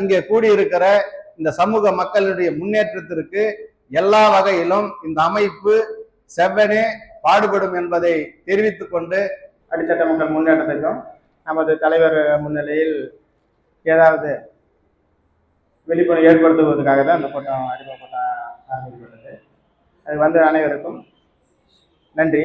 இங்கே கூடியிருக்கிற இந்த சமூக மக்களுடைய முன்னேற்றத்திற்கு எல்லா வகையிலும் இந்த அமைப்பு செவ்வனே பாடுபடும் என்பதை தெரிவித்துக் கொண்டு அடித்தட்ட மக்கள் முன்னேற்றத்திற்கும் நமது தலைவர் முன்னிலையில் ஏதாவது விழிப்புணர்வு ஏற்படுத்துவதற்காக தான் அந்த கூட்டம் அறிமுக ஆரம்பிக்கப்பட்டது. அது வந்து அனைவருக்கும் நன்றி.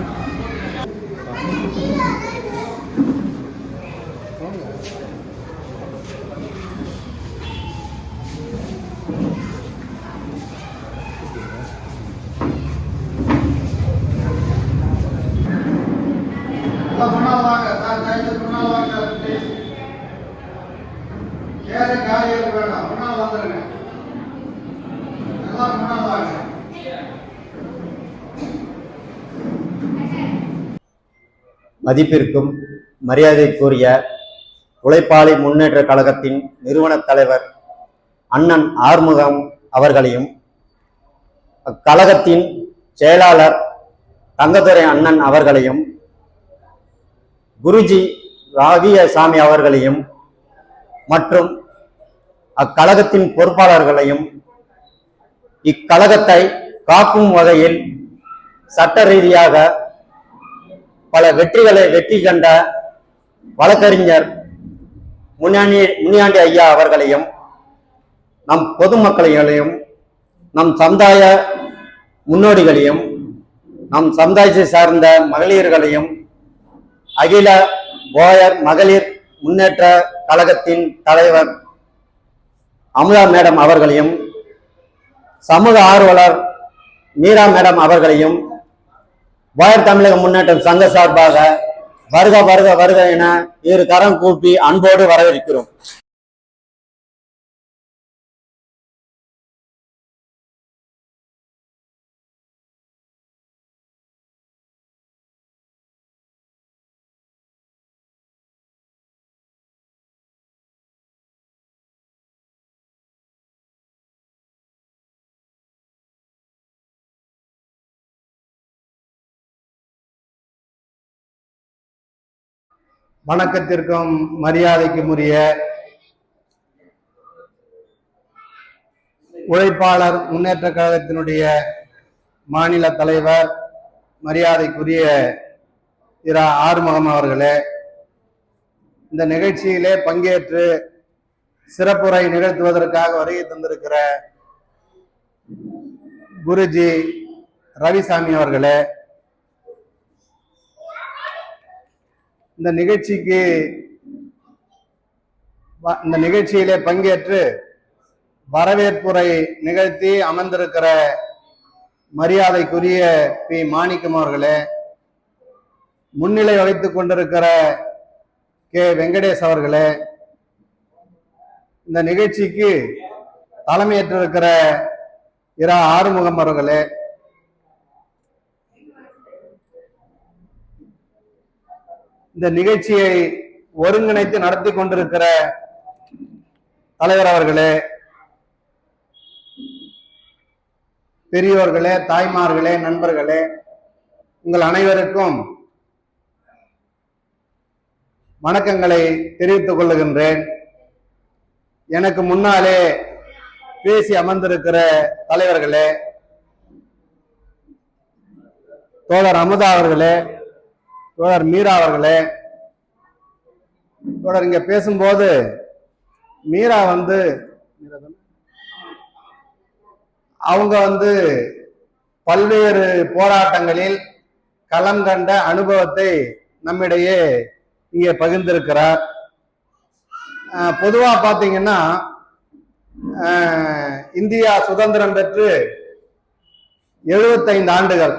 எல்லாம் முன்னால் வாங்க சார் கைது முன்னால் வாங்க சார் ப்ளீஸ் சேரு காலி இருக்க வேண்டாம் முன்னால் வந்துருங்க எல்லாம் முன்னால் வாங்க மதிப்பிற்கும் மரியாதைக்குரிய உழைப்பாளி முன்னேற்ற கழகத்தின் நிறுவன தலைவர் அண்ணன் ஆறுமுகம் அவர்களையும் அக்கழகத்தின் செயலாளர் தங்கத்துறை அண்ணன் அவர்களையும் குருஜி ராகியசாமி அவர்களையும் மற்றும் அக்கழகத்தின் பொறுப்பாளர்களையும் இக்கழகத்தை காக்கும் வகையில் சட்ட ரீதியாக பல வெற்றிகளை வெற்றி கண்ட வழக்கறிஞர் முனியாண்டி முனியாண்டி ஐயா அவர்களையும் நம் பொதுமக்களையும் நம் சமுதாய முன்னோடிகளையும் நம் சமுதாயத்தை சார்ந்த மகளிர்களையும் அகில போயர் மகளிர் முன்னேற்ற கழகத்தின் தலைவர் அமுதா மேடம் அவர்களையும் சமூக ஆர்வலர் மீரா மேடம் அவர்களையும் போயர் தமிழக முன்னேற்றம் சங்க சார்பாக வருக வருக வருக என இரு கரம் கூப்பி அன்போடு வரவேற்கிறோம். வணக்கத்திற்கும் மரியாதைக்கும் உரிய உழைப்பாளர் முன்னேற்ற கழகத்தினுடைய மாநில தலைவர் மரியாதைக்குரிய இரா ஆறுமுகம் அவர்களே இந்த நிகழ்ச்சியிலே பங்கேற்று சிறப்புரை நிகழ்த்துவதற்காக வருகை தந்திருக்கிற குருஜி ரவிசாமி அவர்களே இந்த நிகழ்ச்சிக்கு வ- இந்த நிகழ்ச்சியிலே பங்கேற்று வரவேற்புரை நிகழ்த்தி அமர்ந்திருக்கிற மரியாதைக்குரிய பி. மாணிக்கம் அவர்களே முன்னிலை வகித்துக் கொண்டிருக்கிற கே. வெங்கடேஷ் அவர்களே இந்த நிகழ்ச்சிக்கு தலைமையேற்றிருக்கிற இரா. ஆறுமுகம் அவர்களே இந்த நிகழ்ச்சியை ஒருங்கிணைத்து நடத்தி கொண்டிருக்கிற தலைவர் அவர்களே பெரியோர்களே தாய்மார்களே நண்பர்களே உங்கள் அனைவருக்கும் வணக்கங்களை தெரிவித்துக் கொள்ளுகின்றேன். எனக்கு முன்னாலே பேசி அமர்ந்திருக்கிற தலைவர்களே தோழர் அமுதா அவர்களே தோழர் மீரா அவர்களே தோழர் இங்க பேசும்போது மீரா வந்து அவங்க வந்து பல்வேறு போராட்டங்களில் களம் கண்ட அனுபவத்தை நம்மிடையே இங்கே பகிர்ந்திருக்கிறார். பொதுவாக பொதுவா பாத்தீங்கன்னா இந்தியா சுதந்திரம் பெற்று எழுபத்தைந்து ஆண்டுகள்.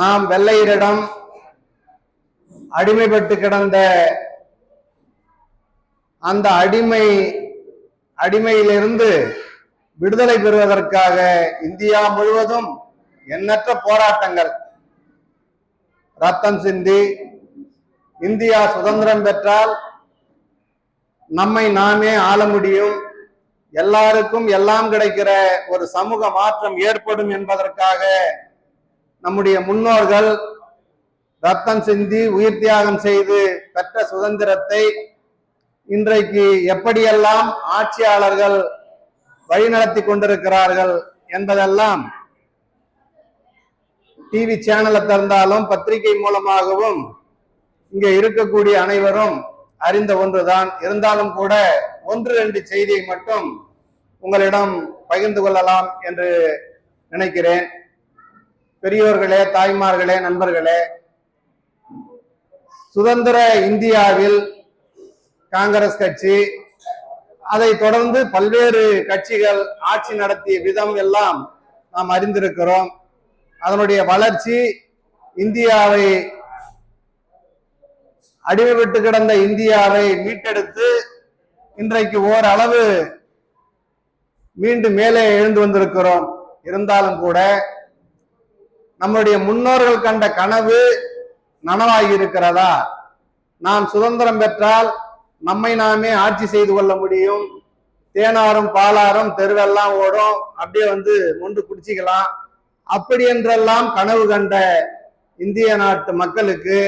நாம் வெள்ளையரிடம் அடிமைப்பட்டு கிடந்த அந்த அடிமை அடிமையிலிருந்து விடுதலை பெறுவதற்காக இந்தியா முழுவதும் எண்ணற்ற போராட்டங்கள். ரத்தம் சிந்தி இந்தியா சுதந்திரம் பெற்றால் நம்மை நாமே ஆள முடியும். எல்லாருக்கும் எல்லாம் கிடைக்கிற ஒரு சமூக மாற்றம் ஏற்படும் என்பதற்காக நம்முடைய முன்னோர்கள் ரத்தம் சிந்தி உயிர் தியாகம் செய்து பெற்ற சுதந்திரத்தை இன்றைக்கு எப்படியெல்லாம் ஆட்சியாளர்கள் வழிநடத்தி கொண்டிருக்கிறார்கள் என்பதெல்லாம் டிவி சேனலை திறந்தாலும் பத்திரிகை மூலமாகவும் இங்கே இருக்கக்கூடிய அனைவரும் அறிந்த ஒன்றுதான். இருந்தாலும் கூட ஒன்று ரெண்டு செய்தியை மட்டும் உங்களிடம் பகிர்ந்து கொள்ளலாம் என்று நினைக்கிறேன். பெரியோர்களே தாய்மார்களே நண்பர்களே சுதந்திர இந்தியாவில் காங்கிரஸ் கட்சி அதை தொடர்ந்து பல்வேறு கட்சிகள் ஆட்சி நடத்திய விதம் எல்லாம் நாம் அறிந்திருக்கிறோம். அதனுடைய வளர்ச்சி இந்தியாவை அடிமைப்பட்டு கிடந்த இந்தியாவை மீட்டெடுத்து இன்றைக்கு ஓரளவு மீண்டும் மேலே எழுந்து வந்திருக்கிறோம். இருந்தாலும் கூட நம்முடைய முன்னோர்கள் கண்ட கனவு நனவாகி இருக்கிறதா? நாம் சுதந்திரம் பெற்றால் நம்மை நாமே ஆட்சி செய்து கொள்ள முடியும். தேனாரும் பாலாரும் தெருவெல்லாம் ஓடும். அப்படியே வந்து மொண்டு குடிச்சிக்கலாம். அப்படி என்றெல்லாம் கனவு கண்ட இந்திய நாட்டு மக்களுக்கு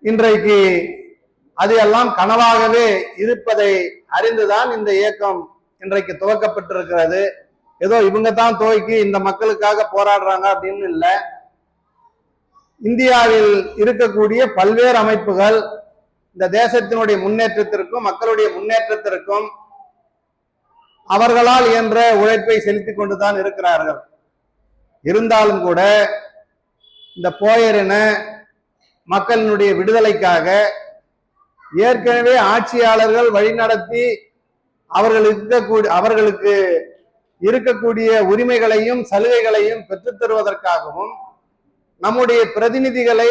இன்றைக்கு அது எல்லாம் கனவாகவே இருப்பதை அறிந்துதான் இந்த இயக்கம் இன்றைக்கு துவக்கப்பட்டிருக்கிறது. ஏதோ இவங்க தான் துவைக்கி இந்த மக்களுக்காக போராடுறாங்க அப்படின்னு இல்லை. இந்தியாவில் இருக்கக்கூடிய பல்வேறு அமைப்புகள் இந்த தேசத்தினுடைய முன்னேற்றத்திற்கும் மக்களுடைய முன்னேற்றத்திற்கும் அவர்களால் இயன்ற உழைப்பை செலுத்திக் கொண்டுதான் இருக்கிறார்கள். இருந்தாலும் கூட இந்த போயரின மக்களினுடைய விடுதலைக்காக ஏற்கனவே ஆட்சியாளர்கள் வழிநடத்தி அவர்கள் இருக்கக்கூடிய அவர்களுக்கு இருக்கக்கூடிய உரிமைகளையும் சலுகைகளையும் பெற்றுத்தருவதற்காகவும் நம்முடைய பிரதிநிதிகளை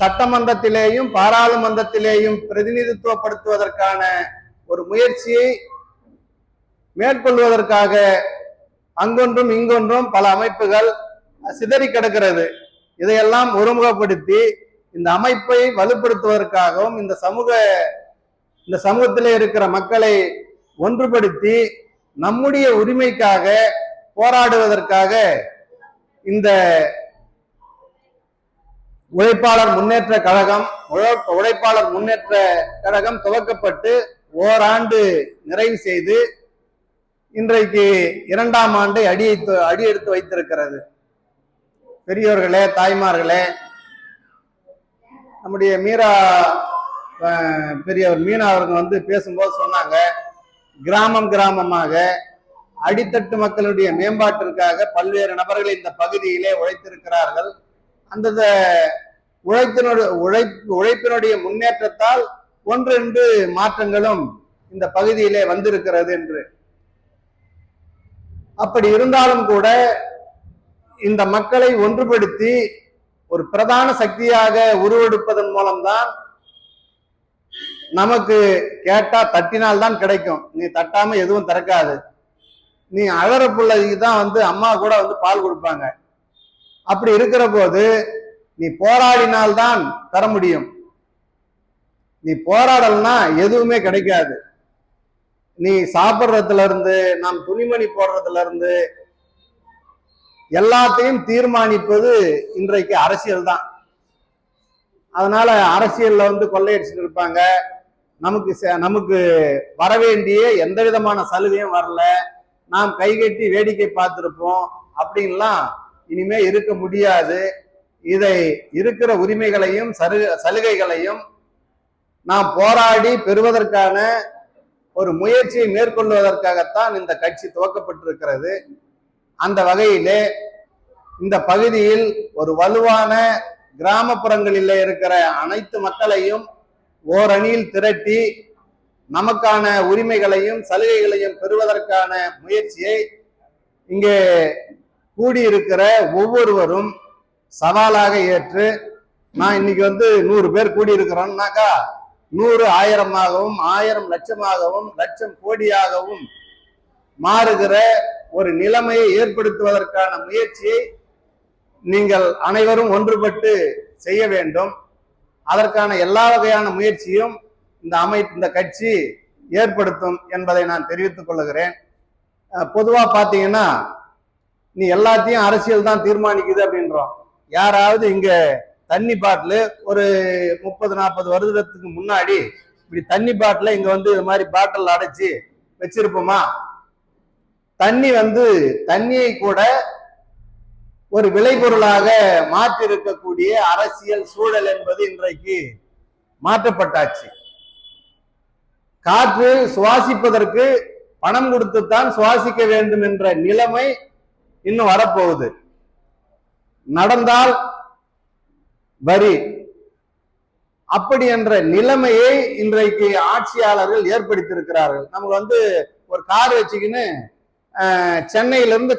சட்டமன்றத்திலேயும் பாராளுமன்றத்திலேயும் பிரதிநிதித்துவப்படுத்துவதற்கான ஒரு முயற்சியை மேற்கொள்வதற்காக அங்கொன்றும் இங்கொன்றும் பல அமைப்புகள் சிதறி கிடக்கிறது. இதையெல்லாம் ஒருமுகப்படுத்தி இந்த அமைப்பை வலுப்படுத்துவதற்காகவும் இந்த சமூக இந்த சமூகத்திலே இருக்கிற மக்களை ஒன்றுபடுத்தி நம்முடைய உரிமைக்காக போராடுவதற்காக இந்த உழைப்பாளர் முன்னேற்ற கழகம் உழைப்பாளர் முன்னேற்ற கழகம் துவக்கப்பட்டு ஓராண்டு நிறைவு செய்து இன்றைக்கு இரண்டாம் ஆண்டை அடியெடுத்து அடியெடுத்து வைத்திருக்கிறது. பெரியோர்களே தாய்மார்களே நம்முடைய மீரா பெரியவர் மீனா அவங்க வந்து பேசும்போது சொன்னாங்க கிராமம் கிராமமாக அடித்தட்டு மக்களுடைய மேம்பாட்டிற்காக பல்வேறு நபர்கள் இந்த பகுதியிலே உழைத்திருக்கிறார்கள். அந்த உழைப்பினுடைய உழைப்பு உழைப்பினுடைய முன்னேற்றத்தால் ஒன்று ரெண்டு மாற்றங்களும் இந்த பகுதியிலே வந்திருக்கிறது என்று. அப்படி இருந்தாலும் கூட இந்த மக்களை ஒன்றுபடுத்தி ஒரு பிரதான சக்தியாக உருவெடுப்பதன் மூலம்தான் நமக்கு கேட்டா தட்டினால் தான் கிடைக்கும். நீ தட்டாம எதுவும் திறக்காது. நீ அழற பிள்ளைக்கு தான் வந்து அம்மா கூட வந்து பால் கொடுப்பாங்க. அப்படி இருக்கிற போது நீ போராடினால்தான் தர முடியும். நீ போராடல்னா எதுவுமே கிடைக்காது. நீ சாப்பிட்றதுல இருந்து நாம் துணிமணி போடுறதுல இருந்து எல்லாத்தையும் தீர்மானிப்பது இன்றைக்கு அரசியல் தான் அதனால அரசியல்ல வந்து கொள்ளையடிச்சுட்டு இருப்பாங்க. நமக்கு நமக்கு வரவேண்டிய எந்த விதமான சலுகையும் வரல. நாம் கைகட்டி வேடிக்கை பார்த்துருப்போம். அப்படின்லாம் இனிமே இருக்க முடியாது. இதை இருக்கிற உரிமைகளையும் சரு சலுகைகளையும் நாம் போராடி பெறுவதற்கான ஒரு முயற்சியை மேற்கொள்வதற்காகத்தான் இந்த கட்சி துவக்கப்பட்டிருக்கிறது. அந்த வகையிலே இந்த பகுதியில் ஒரு வலுவான கிராமப்புறங்களில் இருக்கிற அனைத்து மக்களையும் ஓரணியில் திரட்டி நமக்கான உரிமைகளையும் சலுகைகளையும் பெறுவதற்கான முயற்சியை இங்கே கூடியிருக்கிற ஒவ்வொருவரும் சவாலாக ஏற்று நான் இன்னைக்கு வந்து நூறு பேர் கூடியிருக்கிறோம்னாக்கா நூறு ஆயிரமாகவும் ஆயிரம் லட்சமாகவும் லட்சம் கோடியாகவும் மாறுகிற ஒரு நிலைமையை ஏற்படுத்துவதற்கான முயற்சியை நீங்கள் அனைவரும் ஒன்றுபட்டு செய்ய வேண்டும். அதற்கான எல்லா வகையான முயற்சியும் இந்த அமை இந்த கட்சி ஏற்படுத்தும் என்பதை நான் தெரிவித்துக் கொள்கிறேன். பொதுவா பாத்தீங்கன்னா நீ எல்லாத்தையும் அரசியல் தான் தீர்மானிக்குது அப்படின்றோம். யாராவது இங்க தண்ணி பாட்டில் ஒரு முப்பது நாற்பது வருடத்துக்கு முன்னாடி இப்படி தண்ணி பாட்டில் இங்க வந்து இது மாதிரி பாட்டில் அடைச்சி வச்சிருப்போமா? தண்ணி வந்து தண்ணியை கூட ஒரு விளைபொருளாக மாற்றி இருக்கக்கூடிய அரசியல் சூழல் என்பது இன்றைக்கு மாற்றப்பட்டாச்சு. காற்று சுவாசிப்பதற்கு பணம் கொடுத்துத்தான் சுவாசிக்க வேண்டும் என்ற நிலைமை இன்னும் வரப்போகுது. நடந்தால் வரி. அப்படி என்ற நிலைமையை இன்றைக்கு ஆட்சியாளர்கள் ஏற்படுத்தியிருக்கிறார்கள். நமக்கு வந்து ஒரு கார் வச்சுக்கின்னு அஹ்,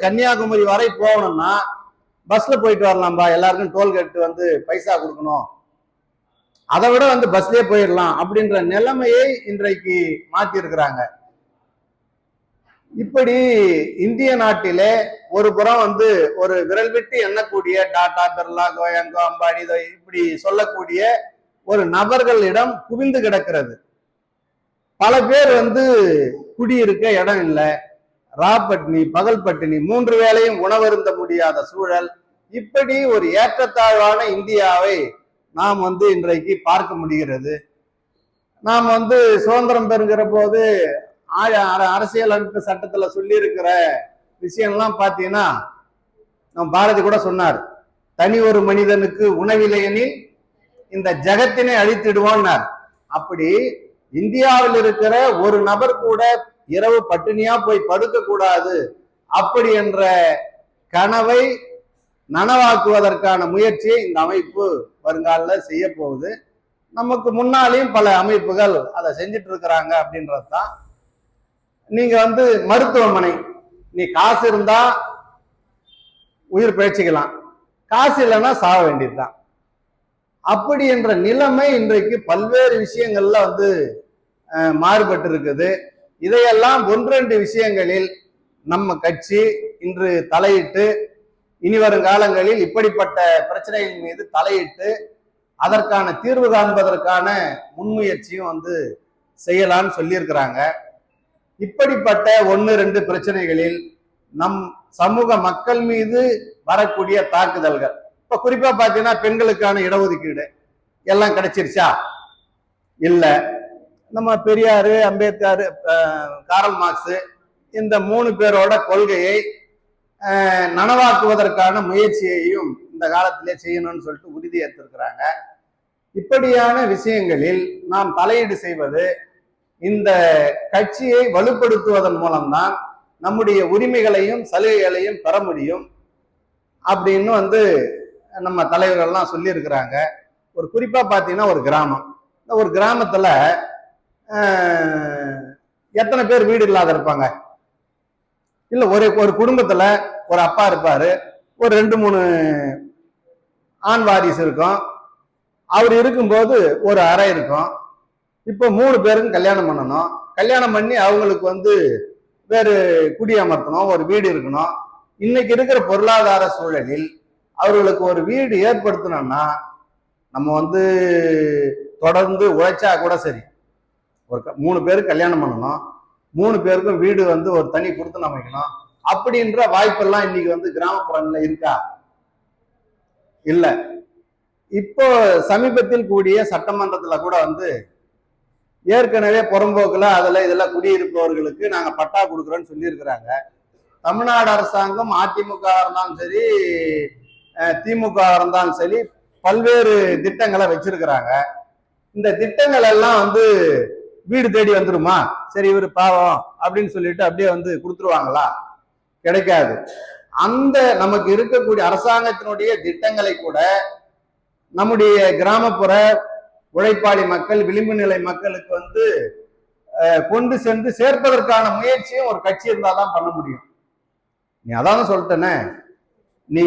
கன்னியாகுமரி வரை போகணும்னா பஸ்ல போயிட்டு வரலாம்பா. எல்லாருக்கும் டோல்கேட் வந்து பைசா கொடுக்கணும். அதை விட வந்து பஸ்லயே போயிடலாம் அப்படின்ற நிலைமையை இன்றைக்கு மாத்தி இருக்கிறாங்க இப்படி இந்திய நாட்டிலே ஒரு புறம் வந்து ஒரு விரல் விட்டு எண்ணக்கூடிய டாடா பிர்லா கோயங்கோ அம்பானி இதோ இப்படி சொல்லக்கூடிய ஒரு நபர்களிடம் குவிந்து கிடக்கிறது. பல பேர் வந்து குடியிருக்க இடம் இல்லை. ராப்பட்டினி பகல் பட்டினி மூன்று வேளையும் உணவருந்த முடியாத சூழல். இப்படி ஒரு ஏற்றத்தாழ்வான இந்தியாவை நாம் வந்து இன்றைக்கு பார்க்க முடிகிறது. நாம் வந்து சுதந்திரம் பெறுகிற போது அரசியல் அமைப்பு சட்டத்துல சொல்லி இருக்கிற விஷயம்லாம் பார்த்தீங்கன்னா நம் பாரதி கூட சொன்னார். தனி ஒரு மனிதனுக்கு உணவில்லையெனில் இந்த ஜகத்தினை அழித்திடுவோன்னார் அப்படி இந்தியாவில் இருக்கிற ஒரு நபர் கூட இரவு பட்டினியா போய் படுக்க கூடாது அப்படி என்ற கனவை நனவாக்குவதற்கான முயற்சியை இந்த அமைப்பு வருங்காலில் செய்ய போகுது. நமக்கு முன்னாலேயும் பல அமைப்புகள் அதை செஞ்சுட்டு இருக்கிறாங்க அப்படின்றது தான் நீங்க வந்து மருத்துவமனை நீ காசு இருந்தா உயிர் பிழைச்சிக்கலாம். காசு இல்லைன்னா சாக வேண்டியதுதான். அப்படி என்ற நிலைமை இன்றைக்கு பல்வேறு விஷயங்கள்ல வந்து மாறுபட்டு இருக்குது இதையெல்லாம் ஒன்றெண்டு விஷயங்களில் நம்ம கட்சி இன்று தலையிட்டு இனி வரும் காலங்களில் இப்படிப்பட்ட பிரச்சனைகள் மீது தலையிட்டு அதற்கான தீர்வு காண்பதற்கான முன்முயற்சியும் வந்து செய்யலாம்னு சொல்லியிருக்கிறாங்க. இப்படிப்பட்ட ஒன்று ரெண்டு பிரச்சனைகளில் நம் சமூக மக்கள் மீது வரக்கூடிய தாக்குதல்கள். இப்ப குறிப்பா பாத்தீங்கன்னா பெண்களுக்கான இடஒதுக்கீடு எல்லாம் கிடைச்சிருச்சா? இல்லை. நம்ம பெரியார் அம்பேத்கர் காரல் மார்க்ஸ் இந்த மூணு பேரோட கொள்கையை நனவாக்குவதற்கான முயற்சியையும் இந்த காலத்திலே செய்யணும்னு சொல்லிட்டு உறுதி ஏற்றிருக்கிறாங்க இப்படியான விஷயங்களில் நாம் தலையீடு செய்வது இந்த கட்சியை வலுப்படுத்துவதன் மூலம்தான் நம்முடைய உரிமைகளையும் சலுகைகளையும் பெற முடியும் அப்படின்னு வந்து நம்ம தலைவர்கள்லாம் சொல்லியிருக்கிறாங்க. ஒரு குறிப்பாக பார்த்தீங்கன்னா ஒரு கிராமம். இந்த ஒரு கிராமத்தில் எத்தனை பேர் வீடு இல்லாத இருப்பாங்க? இல்ல ஒரு ஒரு குடும்பத்துல ஒரு அப்பா இருப்பாரு. ஒரு ரெண்டு மூணு ஆண் வாரிசு இருக்கும். அவர் இருக்கும்போது ஒரு அறை இருக்கும். இப்போ மூணு பேருக்கும் கல்யாணம் பண்ணணும். கல்யாணம் பண்ணி அவங்களுக்கு வந்து வேறு குடியமர்த்தணும் ஒரு வீடு இருக்கணும். இன்னைக்கு இருக்கிற பொருளாதார சூழலில் அவர்களுக்கு ஒரு வீடு ஏற்படுத்தணும்னா நம்ம வந்து தொடர்ந்து உழைச்சா கூட சரி. ஒரு க- மூணு பேருக்கு கல்யாணம் பண்ணணும். மூணு பேருக்கும் வீடு வந்து ஒரு தனி கொடுத்து அமைக்கணும் அப்படின்ற வாய்ப்பெல்லாம் இன்னைக்கு வந்து கிராமப்புறங்கள்ல இருக்கா? இல்ல. இப்போ சமீபத்தில் கூடிய சட்டமன்றத்துல கூட வந்து ஏற்கனவே புறம்போக்குல அதுல இதெல்லாம் குடியிருப்பவர்களுக்கு நாங்க பட்டா கொடுக்குறோன்னு சொல்லியிருக்கிறாங்க. தமிழ்நாடு அரசாங்கம் அதிமுக இருந்தாலும் சரி திமுக இருந்தாலும் சரி பல்வேறு திட்டங்களை வச்சிருக்கிறாங்க. இந்த திட்டங்கள் எல்லாம் வந்து வீடு தேடி வந்துருமா? சரி இவர் பாவம் அப்படின்னு சொல்லிட்டு அப்படியே வந்து கொடுத்துருவாங்களா? கிடைக்காது. அந்த நமக்கு இருக்கக்கூடிய அரசாங்கத்தினுடைய திட்டங்களை கூட நம்முடைய கிராமப்புற உழைப்பாளி மக்கள் விளிம்பு நிலை மக்களுக்கு வந்து கொண்டு சென்று சேர்ப்பதற்கான முயற்சியும் ஒரு கட்சி இருந்தாதான் பண்ண முடியும். நீ அதான் சொல்லிட்டேனே. நீ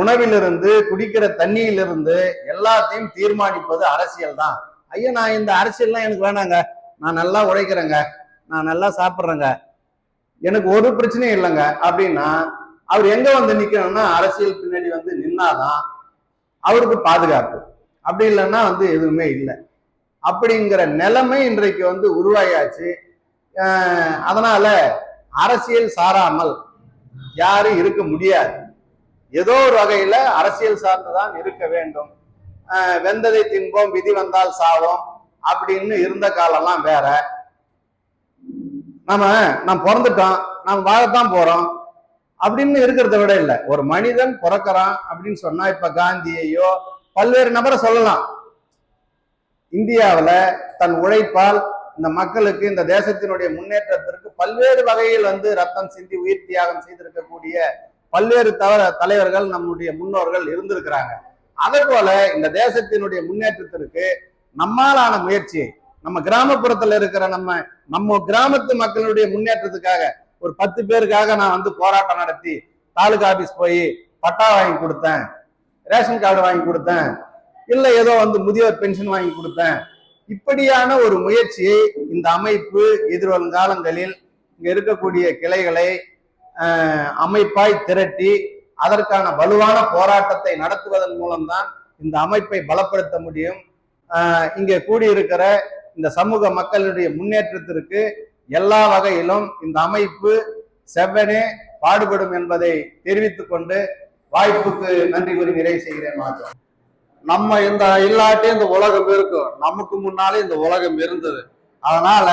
உணவிலிருந்து குடிக்கிற தண்ணியிலிருந்து எல்லாத்தையும் தீர்மானிப்பது அரசியல் தான் ஐயா நான் இந்த அரசியல்லாம் எனக்கு வேணாங்க. நான் நல்லா உழைக்கிறேங்க. நான் நல்லா சாப்பிட்றேங்க. எனக்கு ஒரு பிரச்சனையும் இல்லைங்க. அப்படின்னா அவர் எங்க வந்து நிக்கணும்னா அரசியல் பின்னாடி வந்து நின்னாதான் அவருக்கு பாதுகாப்பு. அப்படி இல்லைன்னா வந்து எதுவுமே இல்லை. அப்படிங்கிற நிலைமை இன்றைக்கு வந்து உருவாயாச்சு. அதனால அரசியல் சாராமல் யாரும் இருக்க முடியாது. ஏதோ ஒரு வகையில அரசியல் சார்ந்துதான் இருக்க வேண்டும். வெந்ததை தின்போம் விதி வந்தால் சாவோம் அப்படின்னு இருந்த காலம்லாம் வேற. நம்ம நாம் பிறந்துட்டோம் நாம் வாழத்தான் போறோம் அப்படின்னு இருக்கிறத விட இல்லை. ஒரு மனிதன் பிறக்கிறான் அப்படின்னு சொன்னா இப்ப காந்தியையோ பல்வேறு நபரை சொல்லலாம். இந்தியாவுல தன் உழைப்பால் இந்த மக்களுக்கு இந்த தேசத்தினுடைய முன்னேற்றத்திற்கு பல்வேறு வகையில் வந்து ரத்தம் சிந்தி உயிர் தியாகம் செய்திருக்கக்கூடிய பல்வேறு தவற தலைவர்கள் நம்முடைய முன்னோர்கள் இருந்திருக்கிறாங்க. அதே போல இந்த தேசத்தினுடைய முன்னேற்றத்திற்கு நம்மாலான முயற்சி நம்ம கிராமப்புறத்துல இருக்கிற நம்ம நம்ம கிராமத்து மக்களுடைய முன்னேற்றத்துக்காக ஒரு பத்து பேருக்காக நான் வந்து போராட்டம் நடத்தி தாலுகா ஆபீஸ் போய் பட்டா வாங்கி கொடுத்தேன் ரேஷன் கார்டு வாங்கி கொடுத்தேன் இல்ல ஏதோ வந்து முதியோர் பென்ஷன் வாங்கி கொடுத்தேன். இப்படியான ஒரு முயற்சியை இந்த அமைப்பு எதிர்வரும் காலங்களில் இங்க இருக்கக்கூடிய கிளைகளை அமைப்பாய் திரட்டி அதற்கான வலுவான போராட்டத்தை நடத்துவதன் மூலம்தான் இந்த அமைப்பை பலப்படுத்த முடியும். இங்கே கூடியிருக்கிற இந்த சமூக மக்களுடைய முன்னேற்றத்திற்கு எல்லா வகையிலும் இந்த அமைப்பு செவ்வனே பாடுபடும் என்பதை தெரிவித்துக் கொண்டு வாய்ப்புக்கு நன்றி கூறி நிறைவு செய்கிறேன் மாற்றம் நம்ம இந்த இல்லாட்டி இந்த உலகம் இருக்கும். நமக்கு முன்னாலே இந்த உலகம் இருந்தது. அதனால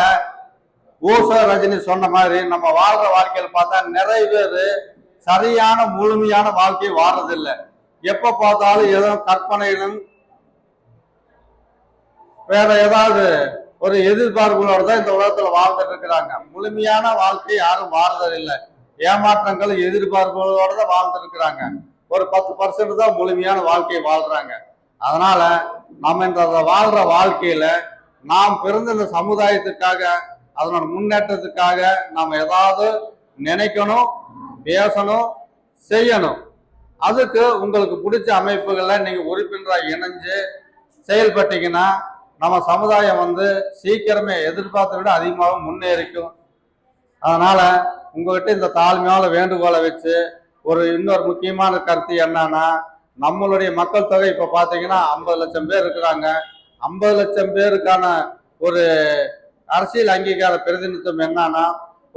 ஊச ரஜினி சொன்ன மாதிரி நம்ம வாழ்ற வாழ்க்கையில் பார்த்தா நிறைய பேர் சரியான முழுமையான வாழ்க்கையை வாழ்றதில்லை. எப்ப பார்த்தாலும் ஏதோ கற்பனையிலும் வேற ஏதாவது ஒரு எதிர்பார்ப்புகளோட தான் இந்த உலகத்துல வாழ்ந்துட்டு இருக்கிறாங்க. முழுமையான வாழ்க்கை யாரும் வாழ்றதில்லை. ஏமாற்றங்கள் எதிர்பார்ப்புகளோட தான் வாழ்ந்துட்டு இருக்கிறாங்க. ஒரு பத்து பர்சன்ட் தான் முழுமையான வாழ்க்கையை வாழ்றாங்க. அதனால நம்ம இந்த வாழ்ற வாழ்க்கையில நாம் பிறந்த இந்த சமுதாயத்துக்காக அதனோட முன்னேற்றத்துக்காக நாம் ஏதாவது நினைக்கணும் பேசணும் செய்யணும். அதுக்கு உங்களுக்கு பிடிச்ச அமைப்புகளை நீங்கள் உறுப்பினராக இணைஞ்சு செயல்பட்டீங்கன்னா நம்ம சமுதாயம் வந்து சீக்கிரமே எதிர்பார்த்த விட அதிகமாக முன்னேறிக்கும். அதனால் உங்கள்கிட்ட இந்த தாழ்மையான வேண்டுகோளை வச்சு ஒரு இன்னொரு முக்கியமான கருத்து என்னன்னா நம்மளுடைய மக்கள் தொகை இப்போ பார்த்தீங்கன்னா ஐம்பது லட்சம் பேர் இருக்கிறாங்க. ஐம்பது லட்சம் பேருக்கான ஒரு அரசியல் அங்கீகார பிரதிநிதித்துவம் என்னன்னா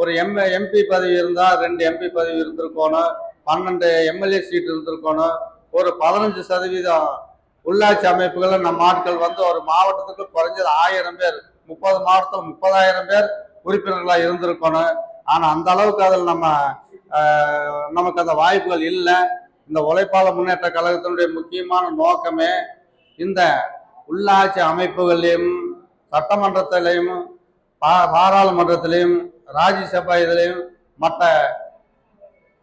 ஒரு எம் எம்பி பதவி இருந்தால் ரெண்டு எம்பி பதவி இருந்திருக்கணும் பன்னெண்டு எம்எல்ஏ சீட் இருந்திருக்கணும். ஒரு பதினஞ்சு சதவீதம் உள்ளாட்சி அமைப்புகளில் நம்ம ஆட்கள் வந்து ஒரு மாவட்டத்துக்கு குறைஞ்சது ஆயிரம் பேர் முப்பது மாவட்டத்தில் முப்பதாயிரம் பேர் உறுப்பினர்களாக இருந்திருக்கணும். ஆனால் அந்த அளவுக்கு அதில் நம்ம நமக்கு அந்த வாய்ப்புகள் இல்லை. இந்த உழைப்பாளர் முன்னேற்ற கழகத்தினுடைய முக்கியமான நோக்கமே இந்த உள்ளாட்சி அமைப்புகளையும் சட்டமன்றத்திலையும் பா- பாராளுமன்றத்திலையும் ராஜ்யசபா இதிலையும் மற்ற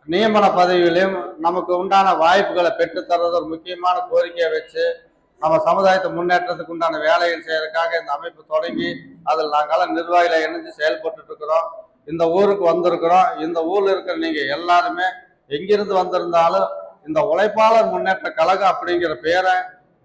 நியமன பதவிகளையும் நமக்கு உண்டான வாய்ப்புகளை பெற்றுத்தர்றது ஒரு முக்கியமான கோரிக்கையை வச்சு நம்ம சமுதாயத்தை முன்னேற்றத்துக்கு உண்டான வேலைகள் செய்யறதுக்காக இந்த அமைப்பு தொடங்கி அதில் நாங்களாம் நிர்வாகிகளை இணைஞ்சு செயல்பட்டு இருக்கிறோம். இந்த ஊருக்கு வந்திருக்கிறோம். இந்த ஊரில் இருக்கிற நீங்கள் எல்லாருமே எங்கிருந்து வந்திருந்தாலும் இந்த உழைப்பாளர் முன்னேற்ற கழகம் அப்படிங்கிற பேரை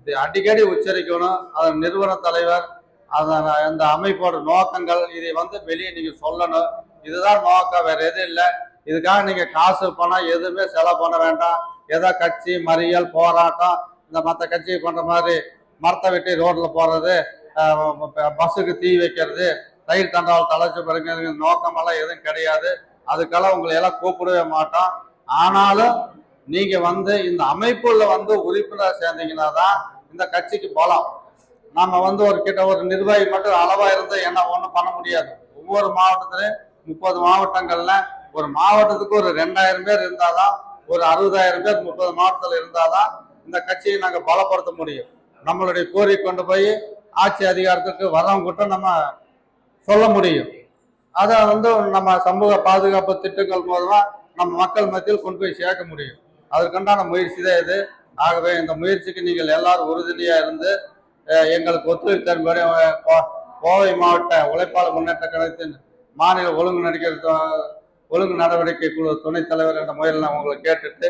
இது அடிக்கடி உச்சரிக்கணும். அதன் நிறுவன தலைவர் அதன் அந்த அமைப்போட நோக்கங்கள் இதை வந்து வெளியே நீங்கள் சொல்லணும். இதுதான் நோக்கம் வேற எதுவும் இல்லை. இதுக்காக நீங்கள் காசு பணம் எதுவுமே செலவு பண்ண வேண்டாம். ஏதோ கட்சி மறியல் போராட்டம் இந்த மற்ற கட்சி பண்ணுற மாதிரி மரத்தை வெட்டி ரோட்டில் போகிறது ப- பஸ்ஸுக்கு தீ வைக்கிறது தயிர் தண்டவாள் தலைச்சு பிறகு நோக்கமெல்லாம் எதுவும் கிடையாது. அதுக்கெல்லாம் உங்களை எல்லாம் கூப்பிடவே மாட்டோம். ஆனாலும் நீங்கள் வந்து இந்த அமைப்புல வந்து உறுப்பினர் சேர்ந்தீங்கன்னா தான் இந்த கட்சிக்கு பலம். நாம வந்து ஒரு கிட்ட ஒரு நிர்வாகி மட்டும் அளவா இருந்து என்ன ஒண்ணும் பண்ண முடியாது. ஒவ்வொரு மாவட்டத்திலையும் முப்பது மாவட்டங்கள்ல ஒரு மாவட்டத்துக்கு ஒரு ரெண்டாயிரம் பேர் இருந்தாதான் ஒரு அறுபதாயிரம் பேர் முப்பது மாவட்டத்தில் இருந்தாதான் இந்த கட்சியை நாங்க பலப்படுத்த முடியும். நம்மளுடைய கோரிக்கை கொண்டு போய் ஆட்சி அதிகாரத்துக்கு வரவங்க நம்ம சொல்ல முடியும். அதை வந்து நம்ம சமூக பாதுகாப்பு திட்டங்கள் மூலமா நம்ம மக்கள் மத்தியில் கொண்டு போய் சேர்க்க முடியும். அதற்குண்டான முயற்சி தான் இது. ஆகவே இந்த முயற்சிக்கு நீங்கள் எல்லாரும் உறுதுணையா இருந்து எங்களுக்கு ஒத்துழைப்பு தரும்படி கோ- கோவை மாவட்ட உழைப்பாளர் முன்னேற்ற கழகத்தின் மாநில ஒழுங்கு நடிகர் ஒழுங்கு நடவடிக்கை குழு துணைத் தலைவர் என்ற முறையில் நான் உங்களை கேட்டுட்டு